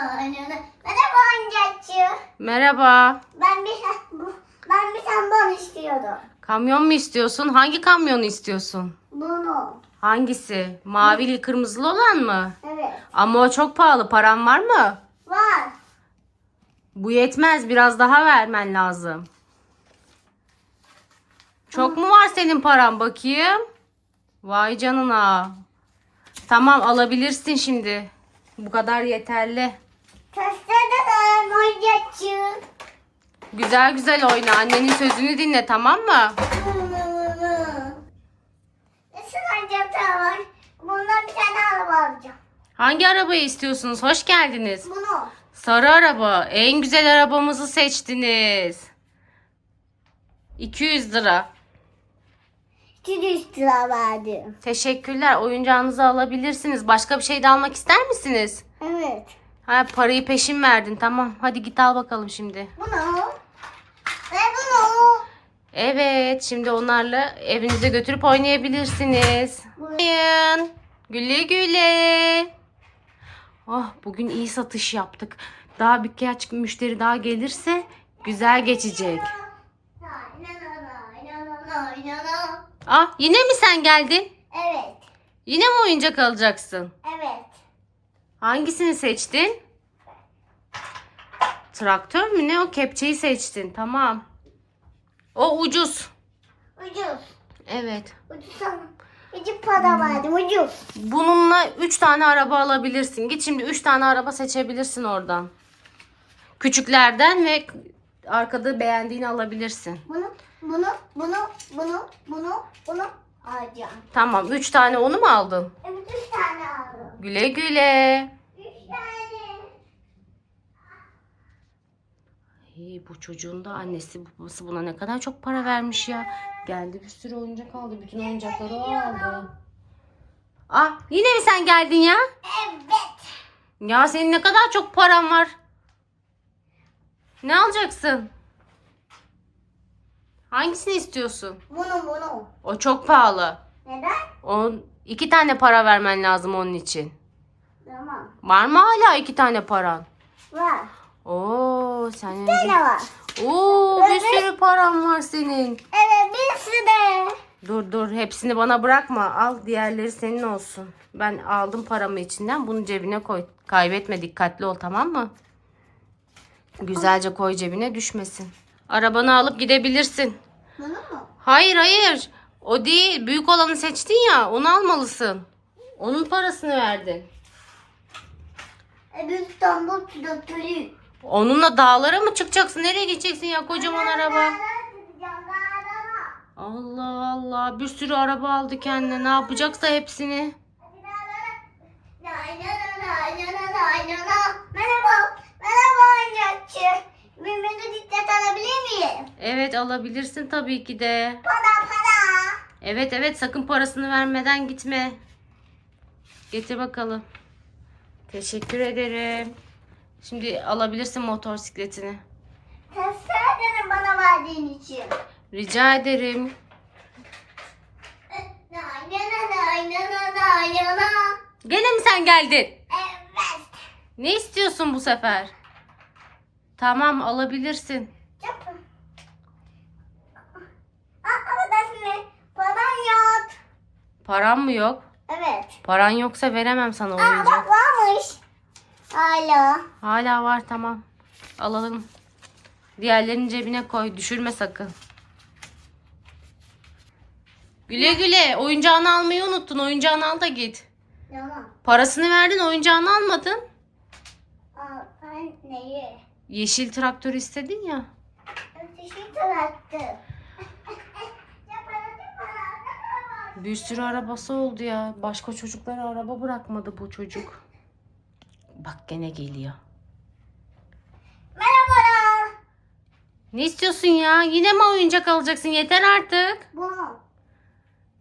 Merhaba oyuncakçı. Merhaba. Ben bir ben bir sambon istiyordum. Kamyon mu istiyorsun? Hangi kamyonu istiyorsun? Bunu. Hangisi? Mavili kırmızılı olan mı? Evet. Ama o çok pahalı. Paran var mı? Var. Bu yetmez. Biraz daha vermen lazım. Çok mu var senin paran bakayım? Vay canına. Tamam alabilirsin şimdi. Bu kadar yeterli. Testereden oyuncakçı. Güzel güzel oyna. Annenin sözünü dinle tamam mı? Nasıl oyuncaklar var? Bundan bir tane araba alacağım. Hangi arabayı istiyorsunuz? Hoş geldiniz. Bunu. Sarı araba. En güzel arabamızı seçtiniz. 200 lira. 200 lira verdim. Teşekkürler. Oyuncağınızı alabilirsiniz. Başka bir şey de almak ister misiniz? Evet. Ha parayı peşin verdin. Tamam. Hadi git al bakalım şimdi. Bunu. Ve bunu. Evet. Şimdi onlarla evinize götürüp oynayabilirsiniz. Oynayın. Güle güle. Oh bugün iyi satış yaptık. Daha birkaç müşteri daha gelirse güzel geçecek. Ah yine mi sen geldin? Evet. Yine mi oyuncak alacaksın? Evet. Hangisini seçtin? Traktör mü ne o kepçeyi seçtin tamam. O ucuz. Ucuz. Evet. Ucuz ama. Ucuz para verdim. Ucuz. Bununla 3 tane araba alabilirsin. Git şimdi 3 tane araba seçebilirsin oradan. Küçüklerden ve arkada beğendiğini alabilirsin. Bunu, bunu, bunu, bunu, bunu, bunu alacağım. Tamam 3 tane onu mu aldın? Evet, üç tane aldım. Güle güle. Üç tane. Hey, bu çocuğun da annesi babası buna ne kadar çok para vermiş ya. Geldi bir sürü oyuncak aldı. Bütün oyuncakları o aldı. Ah yine mi sen geldin ya? Evet. Ya senin ne kadar çok paran var. Ne alacaksın? Hangisini istiyorsun? Bunu, bunu. O çok pahalı. Neden? O iki tane para vermen lazım onun için. Tamam. Var mı hala iki tane paran? Var. Oo sen Bir tane var. Oo bir sürü paran var senin. Evet, bir sürü. Dur dur hepsini bana bırakma. Al diğerleri senin olsun. Ben aldım paramı içinden. Bunu cebine koy. Kaybetme dikkatli ol tamam mı? Güzelce koy cebine düşmesin. Arabanı alıp gidebilirsin. Bunu mu? Hayır hayır. O değil. Büyük olanı seçtin ya. Onu almalısın. Onun parasını verdin. E, İstanbul traktörü. Onunla dağlara mı çıkacaksın? Nereye gideceksin ya kocaman araba? Allah Allah. Bir sürü araba aldı kendine. Ne yapacaksa hepsini. Merhaba. Merhaba oyuncakçı. Birbirine dikkat miyim? Evet alabilirsin tabii ki de. Para para. Evet evet sakın parasını vermeden gitme. Getir bakalım. Teşekkür ederim. Şimdi alabilirsin motosikletini. Teşekkür ederim bana verdiğin için. Rica ederim. Gene mi sen geldin? Evet. Ne istiyorsun bu sefer? Tamam alabilirsin. Yapın. Aa, ama dersine param yok. Paran mı yok? Evet. Paran yoksa veremem sana Aa oyuncak. bak varmış. Hala. Hala var tamam. Alalım. Diğerlerini cebine koy. Düşürme sakın. Güle güle. Oyuncağını almayı unuttun. Oyuncağını al da git. Tamam. Parasını verdin oyuncağını almadın. Aa, ben neyi? Yeşil traktör istedin ya. Teşekkür ederim. Bir sürü arabası oldu ya. Başka çocuklara araba bırakmadı bu çocuk. Bak gene geliyor. Merhaba. Ne istiyorsun ya? Yine mi oyuncak alacaksın? Yeter artık. Bu.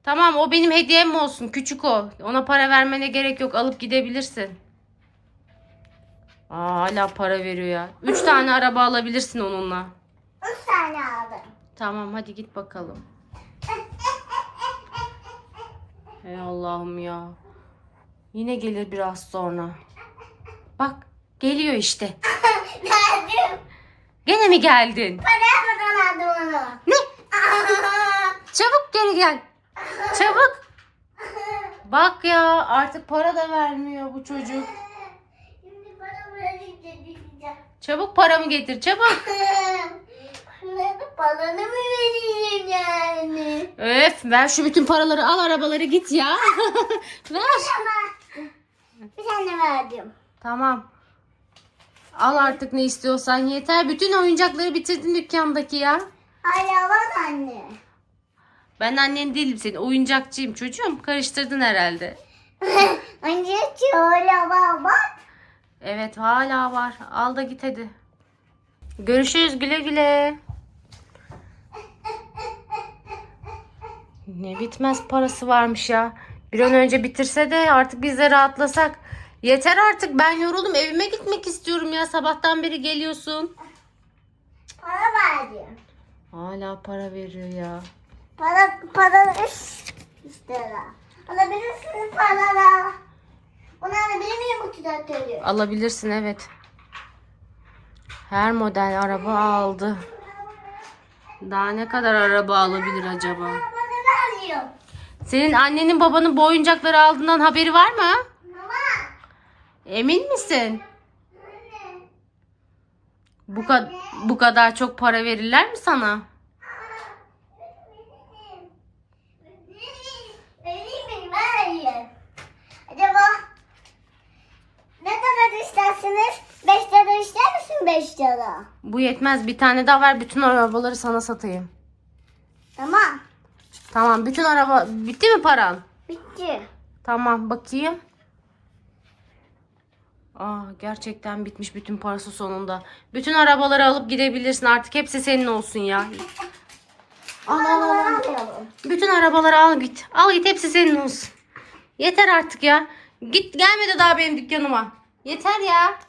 Tamam o benim hediyem olsun. Küçük o. Ona para vermene gerek yok. Alıp gidebilirsin. Aa, hala para veriyor ya. Üç tane araba alabilirsin onunla. Üç tane aldım. Tamam hadi git bakalım. Ey Allah'ım ya. Yine gelir biraz sonra. Bak Geliyor işte. Geldim. Gene mi geldin? Para yapmadan aldım onu. Ne? Çabuk geri gel. Çabuk. Bak ya artık para da vermiyor bu çocuk. Şimdi para verecek diyeceğim. Çabuk paramı getir çabuk. Paranı mı vereyim? Öf ver şu bütün paraları al arabaları git ya. ver. Bir tane verdim. Tamam. Al artık ne istiyorsan yeter. Bütün oyuncakları bitirdin dükkandaki ya. Var anne. Ben annen değilim senin. Oyuncakçıyım çocuğum. Karıştırdın herhalde. Anne şöyle var. Evet hala var. Al da git hadi. Görüşürüz güle güle. Ne bitmez parası varmış ya. Bir an önce bitirse de artık biz de rahatlasak. Yeter artık ben yoruldum evime gitmek istiyorum ya sabahtan beri geliyorsun. Para verdim. Hala para veriyor ya. Para, para lira. Alabilirsiniz paralar. Bunu alabilir miyim bu? Alabilirsin evet. Her model araba aldı. Daha ne kadar araba alabilir acaba? Vermiyor. Senin annenin babanın bu oyuncakları aldığından haberi var mı? Mama. Emin misin? Anne. Bu, kad- bu kadar çok para verirler mi sana? Vereyim mi? Hayır. Acaba ne kadar istersiniz? 5 lira ister misin 5 lira? Bu yetmez. Bir tane daha ver. Bütün arabaları sana satayım. Tamam. Bütün araba... Bitti mi paran? Bitti. Tamam. Bakayım. Aa, gerçekten bitmiş bütün parası sonunda. Bütün arabaları alıp gidebilirsin. Artık hepsi senin olsun ya. Al al al. al. Bütün arabaları al git. Al git hepsi senin olsun. Yeter artık ya. Git gelme de daha benim dükkanıma. Yeter ya.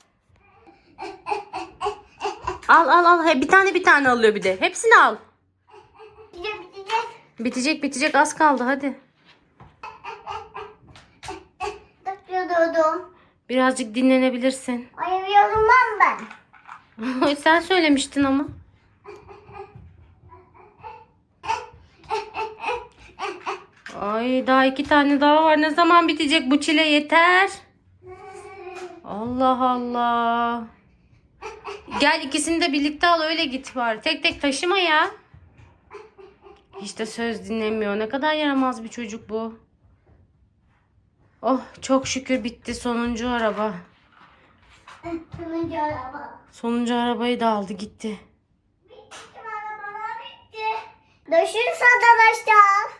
Al al al. Bir tane bir tane alıyor bir de. Hepsini al. Bitecek bitecek. Az kaldı hadi. Takıyordum. Birazcık dinlenebilirsin. Ay yorulmam ben. Sen söylemiştin ama. Ay daha iki tane daha var. Ne zaman bitecek bu çile yeter. Allah Allah. Gel ikisini de birlikte al öyle git var. Tek tek taşıma ya. Hiç de söz dinlemiyor. Ne kadar yaramaz bir çocuk bu. Oh çok şükür bitti sonuncu araba. Sonuncu araba. Sonuncu arabayı da aldı gitti. Bitti arabalar bitti. Görüşürüz arkadaşlar.